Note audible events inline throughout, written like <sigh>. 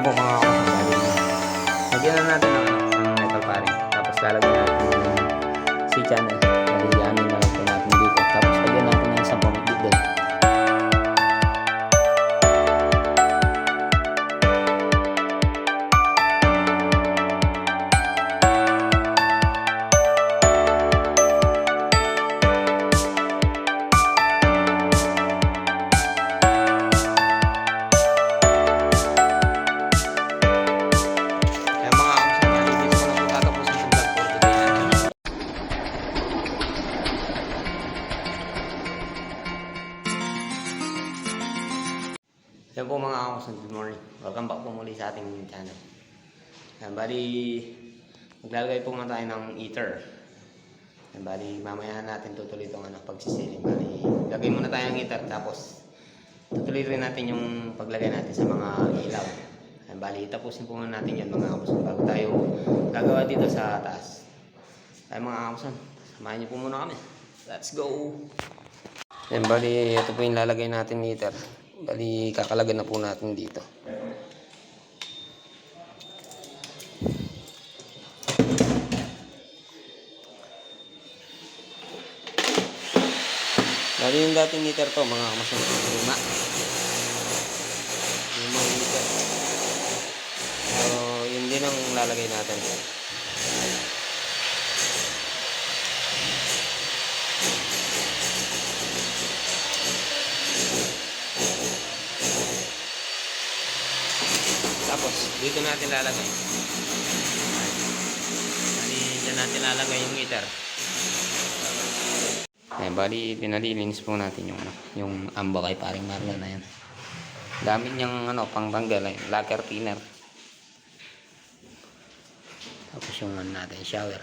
Po mga kapatid. Lagyan na natin ng, ng metal paring. Tapos lalagyan natin yung C-channel. Yan po mga kamusan, good morning. Welcome back po muli sa ating channel. Yan, bali, maglalagay po muna tayo ng ether. Yan, bali, mamaya natin tutuloy itong ano, pagsisiling. Bali, lagay muna tayo ng ether, tapos tutuloy rin natin yung paglagay natin sa mga ilaw. Yan, bali, tapusin po muna natin yan mga kamusan bago tayo gagawa dito sa taas. Kaya mga kamusan, samahan niyo po muna kami. Let's go! Yan, bali, ito po yung lalagay natin ni ether. Bali, kakalagay na po natin dito. Bali yung dating meter to, mga kamasang lima. Limang meter. So, yun din ang lalagay natin. Tapos, dito natin lalagay. Bali, dyan natin lalagay yung meter. Eh, bali, pinalilinis po natin yung, ano, yung amba kay paring Marlon na yan. Gamit niyang ano, pangtanggal, ay, lacquer thinner. Tapos yung ano natin, shower.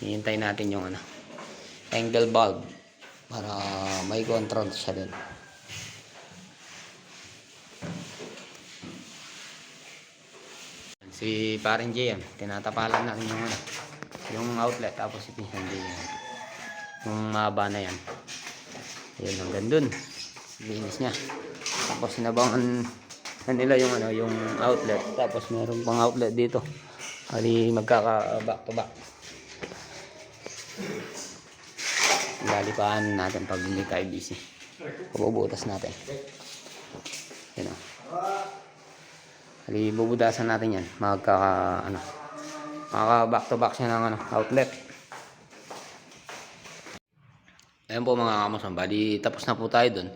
Hihintay natin yung ano, angle bulb para may control siya dun. Si paring J yan, tinatapalan natin yung ano, yung outlet tapos si Pinsan J yan. Yung mahaba na yan. Ayun, hanggang dun. Linis niya. Tapos sinabangan na nila yung ano, yung outlet. Tapos meron pang outlet dito. Ali magkaka back to back. Lalipaan natin pag hindi tayo busy. Pabubutas natin. Yan o. Ali bubudasan natin yan. Magkaka ano. Makaka back to back siya ng ano, outlet. Ayan po mga kamusan, bali tapos na po tayo dun.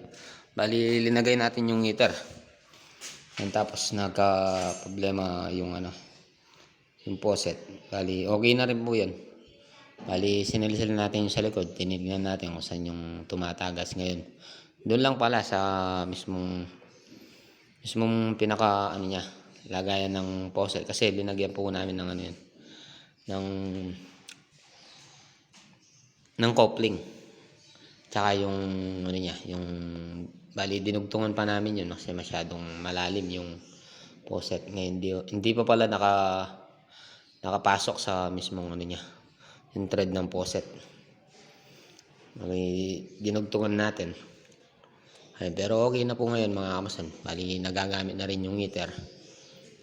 Bali linagay natin yung heater. And tapos nagka problema yung ano, yung faucet. Bali okay na rin po yan. Bali sinilisil natin yung sa likod, tinignan natin kung saan yung tumatagas ngayon. Doon lang pala sa mismong mismong pinaka ano niya, lagayan ng faucet kasi linagyan po namin ng ano yun, ng ng coupling. Tsaka yung ano niya, yung bali dinugtungan pa namin yun kasi masyadong malalim yung faucet. Ngayon hindi, hindi pa pala naka nakapasok sa mismong ano niya, yung thread ng faucet. Bali dinugtungan natin. Ay, pero okay na po ngayon mga kamasan. Bali nagagamit na rin yung heater.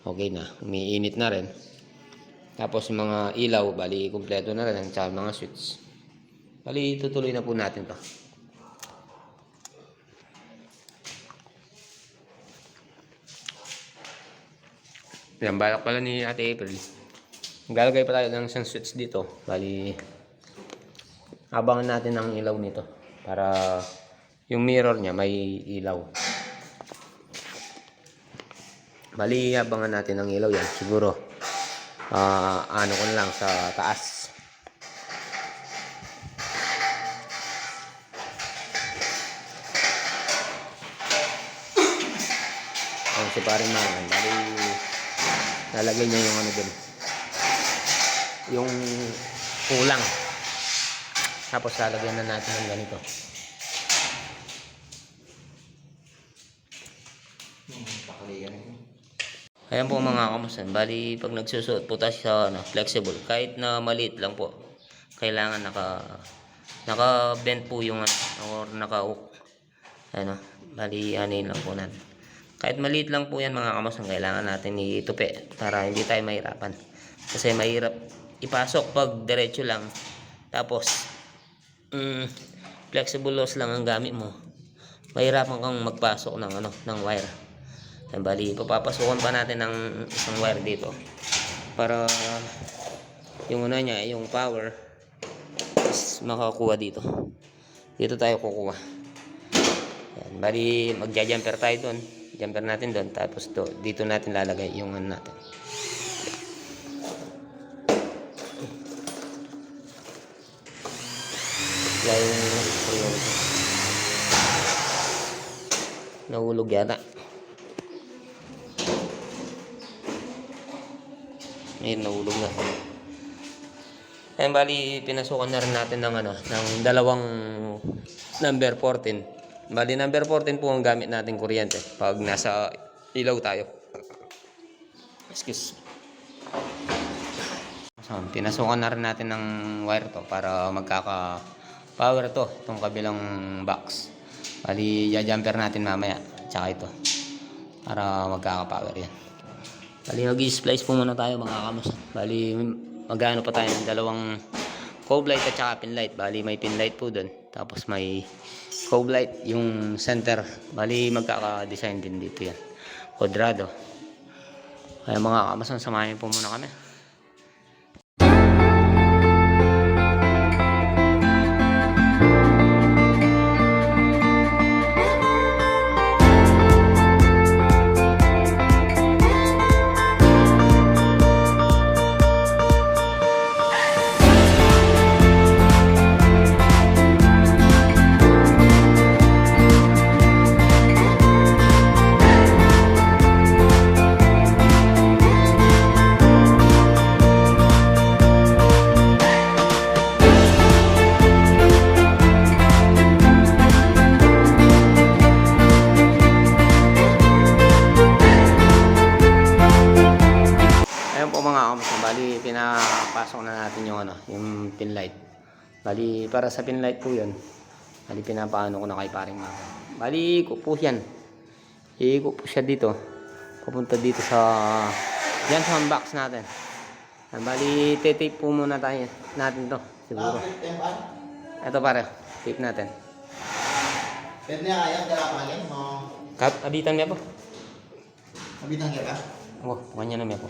Okay na, umiinit na rin. Tapos yung mga ilaw, bali kumpleto na rin, tsaka mga switch. Bali, tutuloy na po natin to. Yan, balak pala ni Ate April. Galagay pa tayo ng isang switch dito. Bali, abangan natin ang ilaw nito. Para yung mirror niya may ilaw. Bali, abangan natin ang ilaw yan. Siguro, ah ano ko lang sa taas. Ang si paring Marlon. Bali, lalagay niya yung ano dun. Yung kulang. Tapos lalagyan na natin ng ganito. Ayan po mga kamusan. Bali, pag nagsusuot po tayo sa ano, flexible, kahit na maliit lang po, kailangan naka naka-bend po yung ano, or naka-hook. Ano, bali, yun lang po natin. Kahit maliit lang po yan mga kamos, ang kailangan natin itupi para hindi tayo mahirapan. Kasi mahirap ipasok pag diretso lang. Tapos, mm, flexible loss lang ang gamit mo. Mahirapan kang magpasok ng ano, ng wire. Yan, bali, papapasukan pa natin ng isang wire dito. Para yung ano niya, yung power is makakuha dito. Dito tayo kukuha. Yan, bali, magja-jumper tayo doon. Jumper natin doon. Tapos do, dito natin lalagay yung ano natin. Kaya yung kuryente. Nahulog yata. Ayun, nahulog na. Ayun, bali, pinasukan na rin natin ng, ano, ng dalawang number 14. Bali, number 14 po ang gamit natin kuryente pag nasa ilaw tayo. Excuse. So, pinasukan na rin natin ng wire to para magkaka power to itong kabilang box. Bali, jumper natin mamaya. Tsaka ito. Para magkaka-power yan. Bali, mag-splice po muna tayo mga kamos. Bali, magano pa tayo ng dalawang cove light at saka pin light. Bali, may pin light po dun. Tapos may cove light, yung center. Bali, magkaka-design din dito yan. Quadrado. Kaya mga kamos, samahin po muna kami. Para sa pin light po yun. Bali, pinapaano ko na kay paring mga. Bali, iko po yan. Iiko po siya dito. Papunta dito sa yan sa box natin. Ah, Bali, titape po muna tayo natin to. Siguro. Ito pare, tape natin. Pwede niya kaya kaya mo. Kap, abitan niya po. Mabitang ka ba? Oh, kanya na niya po.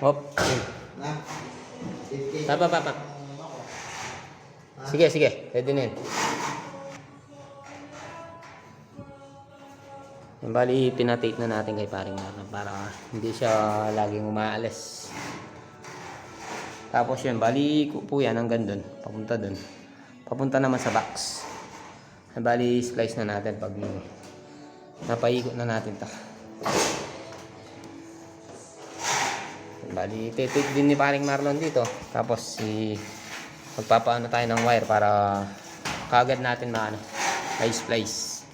Hop. Na. Papa, papa. Sige, sige. Pwede na yun. Bali, pinatake na natin kay paring Marlon para hindi siya laging umaalis. Tapos yun, bali po yan hanggang dun. Papunta dun. Papunta naman sa box. Bali, slice na natin pag napaikot na natin ta. Bali, titik din ni paring Marlon dito. Tapos si magpapaano tayo ng wire para kagad natin maano, may splice.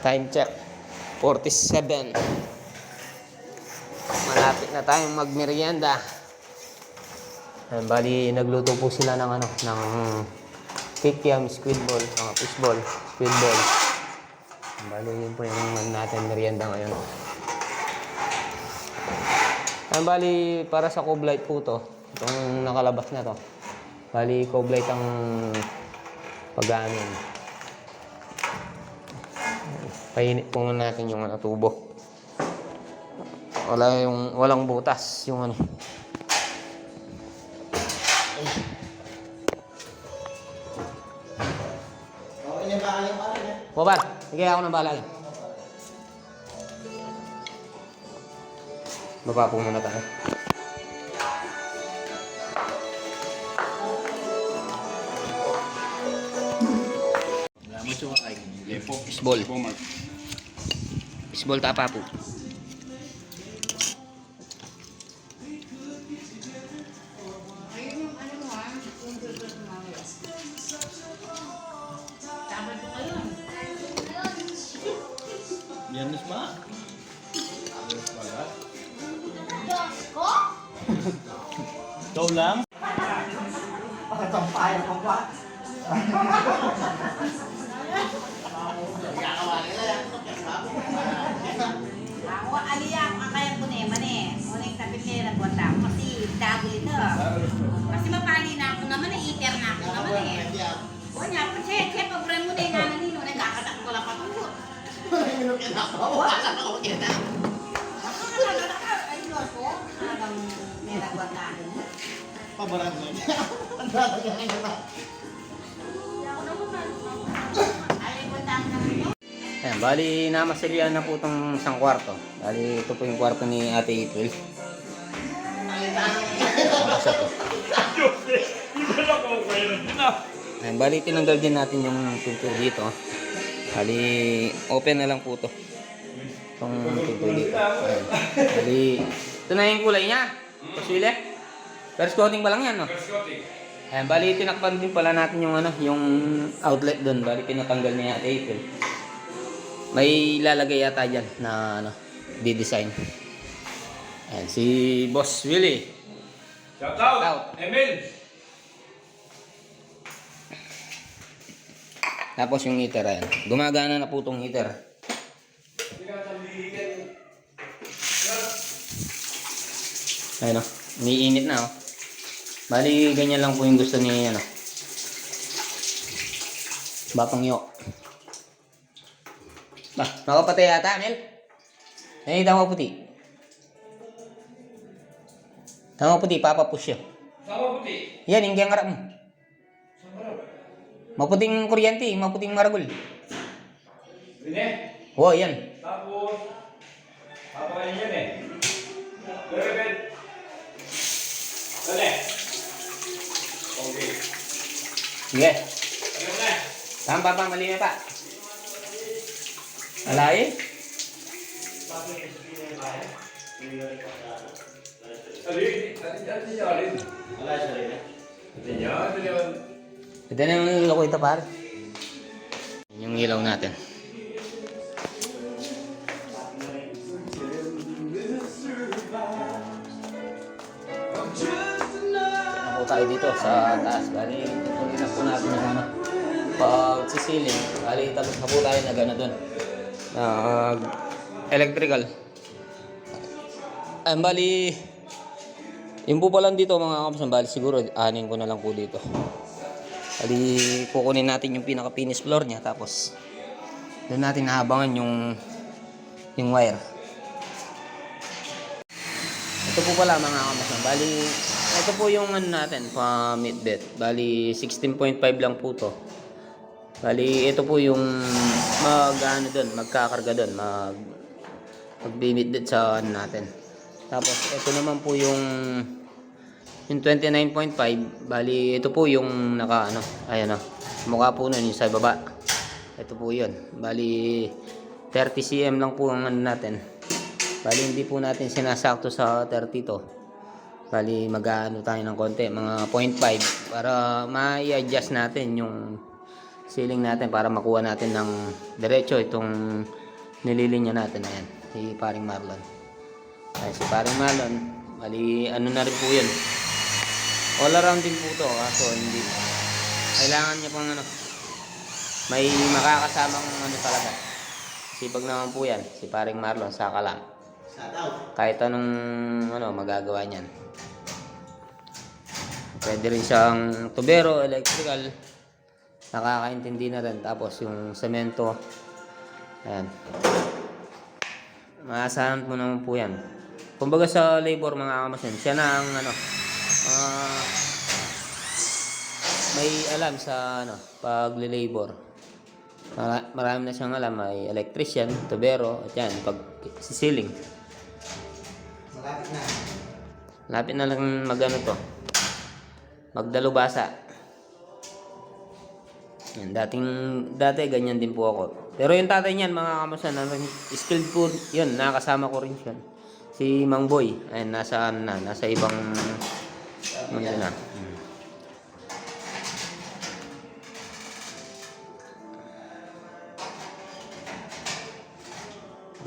Time check. 47. Malapit na tayong magmerienda. Bali, nagluto po sila ng ano, ng kikiam, squid ball, mga fish ball, squid ball. Bali, yun po yung natin merienda ngayon. Ayan, bali, para sa cove light po to, itong nakalabas na to. Bali, cove light ang pag-amin. Painit po natin yung ano, tubo. Wala yung, walang butas, yung ano. Sige ako ng bahala. Baba po muna tayo. Fishball. Fishball tapa po. Ikaw lang? Pagkatampayan ko ba? Gagawa nila yan. Ako aliyang ang kaya ko ne mane. Uling tapi pera buat ako kasi dago ito. Kasi mapali na ako naman eh, iter na ako naman eh. O niya, pa che, che, pagpran mo na yung nanan nino, nagkakatak ko lang patulog. Ako na lang, ay Diyos buat na ako. Paborang mo. <laughs> Ang buat na ako. Ayan, bali namasilian na po itong isang kwarto. Bali ito po yung kwarto ni Ate April. Baksa to. Ayan, bali tinanggal din natin yung pintura dito. Bali open na lang po to. Itong pintura dito. Ayan. Bali ito na yung kulay niya. Paswile. First coating pa lang yan, no? Ayan, bali tinakpan din pala natin yung ano, yung outlet doon. Bali pinatanggal niya Ate April. May lalagay yata dyan na ano, di-design. Ayan, si Boss Willie. Shout Shout out. out, Emil. Tapos yung heater, ayan. Gumagana na po itong heater. Ayan o, umiinit na o. Bali, ganyan lang po yung gusto ni, ano, Bapang Yo. Ba, makapatay yata, Mel? Eh, tama puti. Tama puti, papapush yun. Sama puti. Yan, yung harap mo. Maputing kuryente, maputing maragol. Rine. Oh, yan. Tapos, papakain yan eh. Good. Dali. Okay. Sige. Mo na? Tama pa pa, mali na pa. Alay? Dali. Dali. Dali. Dali. Wala siya rin. Dali. Dali. Ito na yung ilaw ko ito, pare. Yung ilaw natin. Tayo dito sa taas. Bali, tutuloy na po natin yung ano, pag sisiling. Bali, tapos na po tayo na gano'n doon. Nag electrical. Ay, bali, yung po pala dito mga kapsan, bali siguro anin ko na lang po dito. Bali, kukunin natin yung pinaka-finish floor niya tapos doon natin nahabangan yung yung wire. Ito po pala mga kapsan, bali ito po yung ano natin, pa mid bed. Bali 16.5 lang po to. Bali ito po yung mag ano doon, magkakarga doon, mag magbimit sa ano natin. Tapos ito naman po yung yung 29.5 bali ito po yung naka ano ayan o mukha po nun yung sa baba ito po yun bali 30 cm lang po ang ano natin bali hindi po natin sinasakto sa 30 to bali mag-ano tayo ng konti mga 0.5 para ma-adjust natin yung ceiling natin para makuha natin ng diretso itong nililinya natin. Ayan si paring Marlon. Ay si paring Marlon. Bali ano na rin po yun? All around din po to kaso hindi. Kailangan niya pang ano may makakasamang ano talaga. Sipag naman po yan si paring Marlon Shout out. Kahit anong ano magagawa niyan. Pwede rin siyang tubero electrical. Nakakaintindi na rin. Tapos yung semento. Ayan. Maasahan po naman po yan. Kumbaga sa labor mga kamasin siya na ang ano ah, may alam sa ano pag-labor Mara- marami na siyang alam. May electrician tubero at yan pag sisiling Malapit na. Lapit na lang magano to. Magdalubasa. Yan, dating, dati ganyan din po ako. Pero yung tatay niyan, mga kamusta, na skilled po, yun, nakasama ko rin siya. Si Mang Boy, ayun, nasa, ano na, nasa ibang, ano na.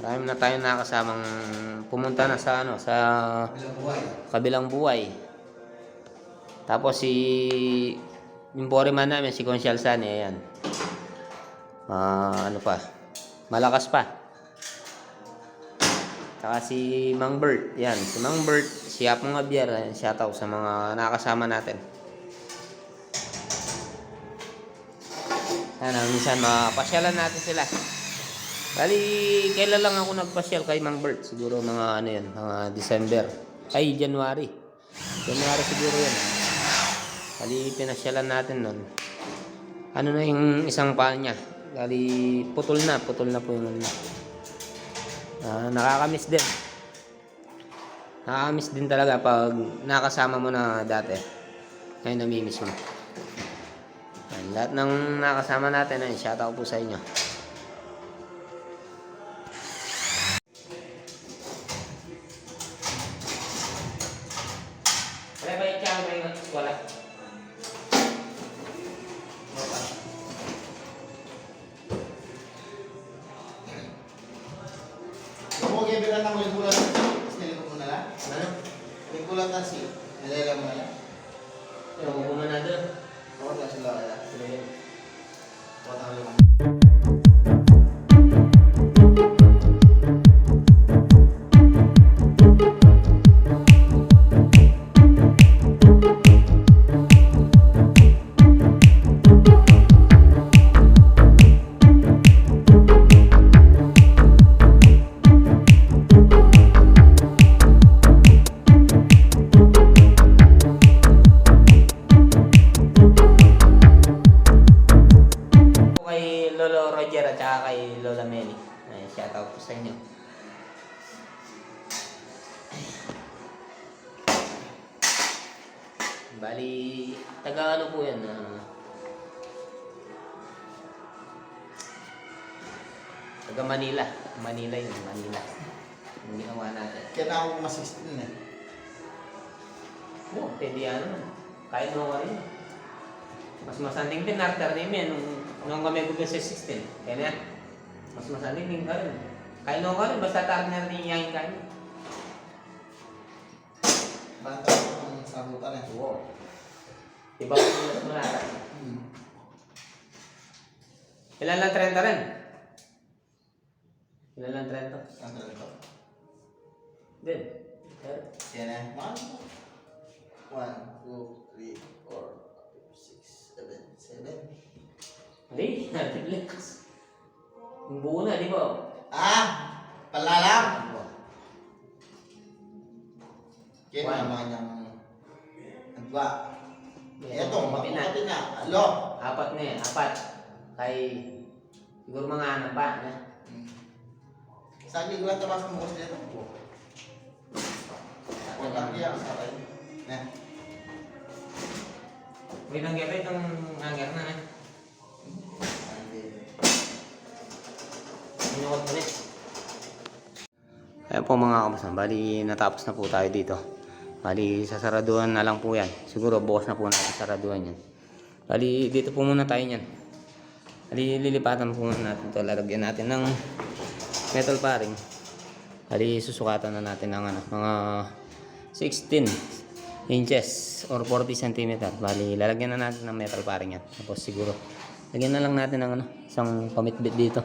Marami na tayo nakasamang pumunta na sa ano sa kabilang buhay. Tapos si yung foreman namin, si Consial Sani, ayan. Ah, ano pa? Malakas pa. Saka si Mang Bert, yan. Si Mang Bert, si Apong Abier, ayan, shoutout sa mga nakasama natin. Ano, minsan mapasyalan natin sila. Bali, kailan lang ako nagpasyal kay Mang Bert? Siguro mga ano yan, mga December. Ay, January. January siguro yan. Bali, pinasyalan natin nun. Ano na yung isang paa niya? Bali, putol na. Putol na po yung ano. Ah, nakakamiss din. Nakakamiss din talaga pag nakasama mo na dati. Ngayon namimiss mo. Lahat ng nakasama natin, ay shoutout po sa inyo. Lingkulan na si, nilalang mo na lang. Yung kukuha na doon. Ako na sila kaya. Huwag ang lumang. kay Bali, taga ano po yan? ah, taga Manila. Manila yun, Manila. Yung ginawa natin. Kaya na ako masistin eh. Oo, pwede ano. Kahit mo ka rin. Mas masanding din after name yan nung, nung kami gusto sa 16. Kaya na, mas masanding din ka rin. Kahit ka rin, basta partner ni yang kain. Bata ko ang sabutan eh. Oo. Iba ko yung mulata. Hmm. Ilan lang 30 rin? Ilan lang 30? Ang ganito. Din. Yan eh. One, one, two, three, four, five, six, seven, seven. Hindi, natin Yung buo na, di ba? Ah! Sabi ko lang tabas mo kasi dito. Ako lang yan. Sakay. Na. May nangyari itong hanger na eh. Minukot mo rin. Ayan po mga kamusan, bali natapos na po tayo dito. Bali sasaraduhan na lang po yan. Siguro bukas na po natin saraduhan yan. Bali dito po muna tayo yan. Bali lilipatan po muna natin ito. Lalagyan natin ng metal paring. Bali susukatan na natin ng ano, mga 16 inches or 40 cm. Bali lalagyan na natin ng metal paring yan. Tapos siguro lagyan na lang natin ng ano, isang pamitbit dito.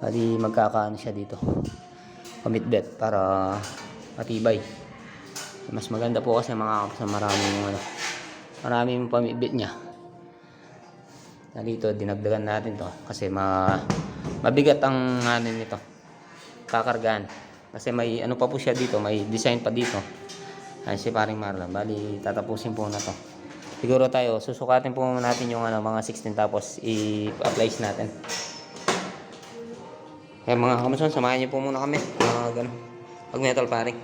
Bali magkakaano siya dito. Pamitbit para matibay. Mas maganda po kasi mga kapasa maraming ano, maraming pamitbit niya. Na dito dinagdagan natin to kasi ma mabigat ang ano nito. Kakargaan. Kasi may ano pa po siya dito, may design pa dito. Ay si paring Marlon. Bali tatapusin po na to. Siguro tayo susukatin po natin yung ano mga 16 tapos i-apply natin. Kaya mga kamason, samahan niyo po muna kami. Mga ganun. Pag metal paring.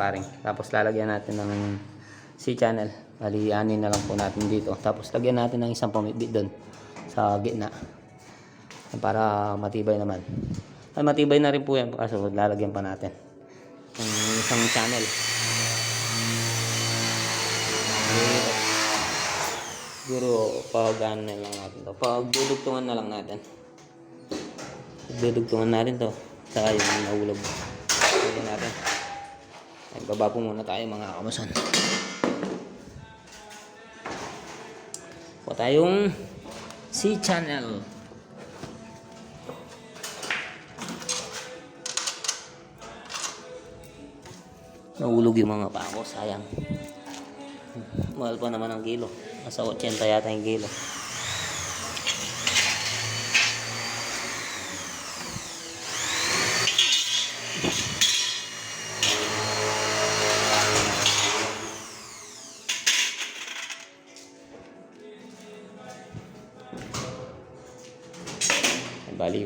Paring. Tapos lalagyan natin ng C channel. Bali, na lang po natin dito. Tapos lagyan natin ng isang pamibit doon sa gitna. Para matibay naman. Ay, matibay na rin po yan. Kaso lalagyan pa natin. Yung isang channel. Siguro, pag ano na lang natin to. Pag dudugtungan na lang natin. Dudugtungan natin to. Saka yung nahulog. Lagyan natin. Ay, baba po muna tayo mga kamason. Po tayong C channel. Nahulog yung mga pako, sayang. Mahal pa naman ang kilo. Nasa 80 yata yung kilo.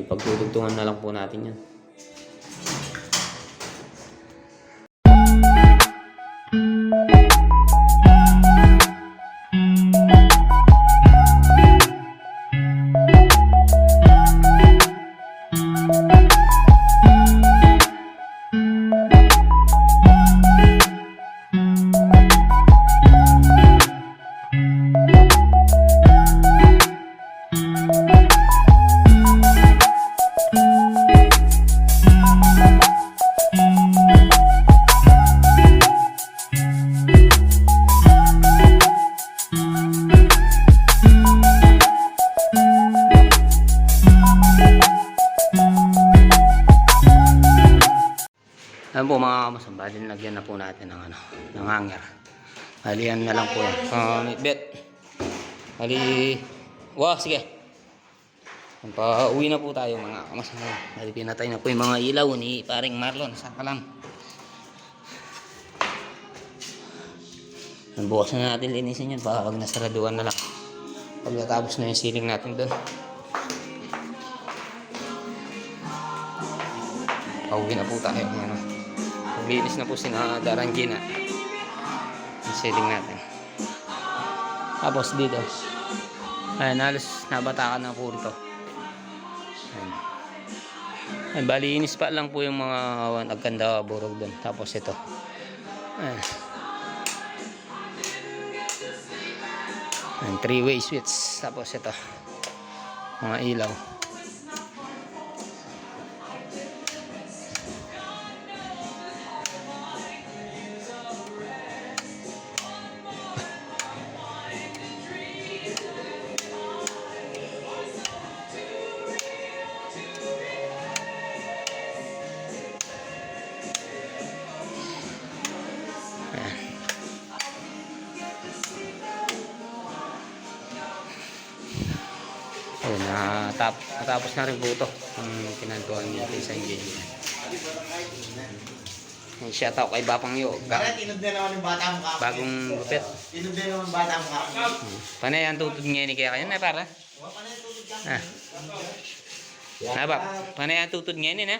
Pagdudugtungan na lang po natin yan. Bali yan na lang po yan. Uh, bet. Bali, wow, sige. Pa uwi na po tayo mga kamasang. Bali pinatay na po yung mga ilaw ni paring Marlon. Saka lang. Bukas na natin linisin yun. Baka pag nasaraduan na lang. Pag natapos na yung ceiling natin doon. Pauwi na po tayo. Ano. Maglinis na po si na Darangina. Ceiling natin. Tapos dito. Ayan, halos nabatakan na po ito. Ayan. Ayan, bali inis pa lang po yung mga nagkanda burog doon. Tapos ito. Ayan. Ayan, three-way switch. Tapos ito. Mga ilaw. Ayun, natap natapos na rin po ito. Ang pinantuan natin sa engagement. Ay, shout out kay Bapang Yo. Para Ga- tinod na naman yung bata kapatid. bagong gupit. Tinod na naman bata mo kapatid. Panay ang tutod ngayon ni kaya kayo na para. Huwag pa na ka. Ah. Na ba? Panay ang tutod ngayon eh.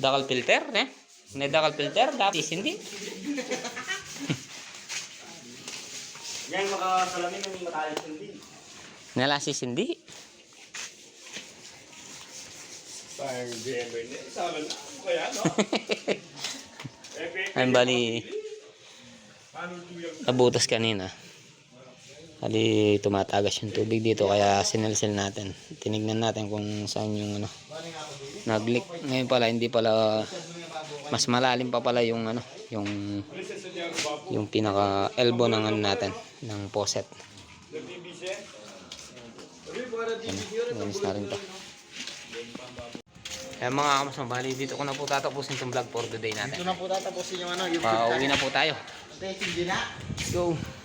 Dakal filter eh. May dakal filter, dati hindi. Yan, makakalamin ng matalis hindi. Nalasis hindi. Parang DMB niya. Sama na. Ano kaya, no? <laughs> Ang bali, nabutas kanina. Bali, tumatagas yung tubig dito kaya sinelsil natin. Tinignan natin kung saan yung ano, nag-leak. Ngayon pala, hindi pala, mas malalim pa pala yung ano, yung, yung pinaka elbow ng ano natin, ng. Yan, linis na rin to. Kaya mga kamasang, bali dito ko na po tatapusin itong vlog for the day natin. na po tatapusin yung ano, yung Pauwi na po tayo. Pwede, hindi na. Let's go!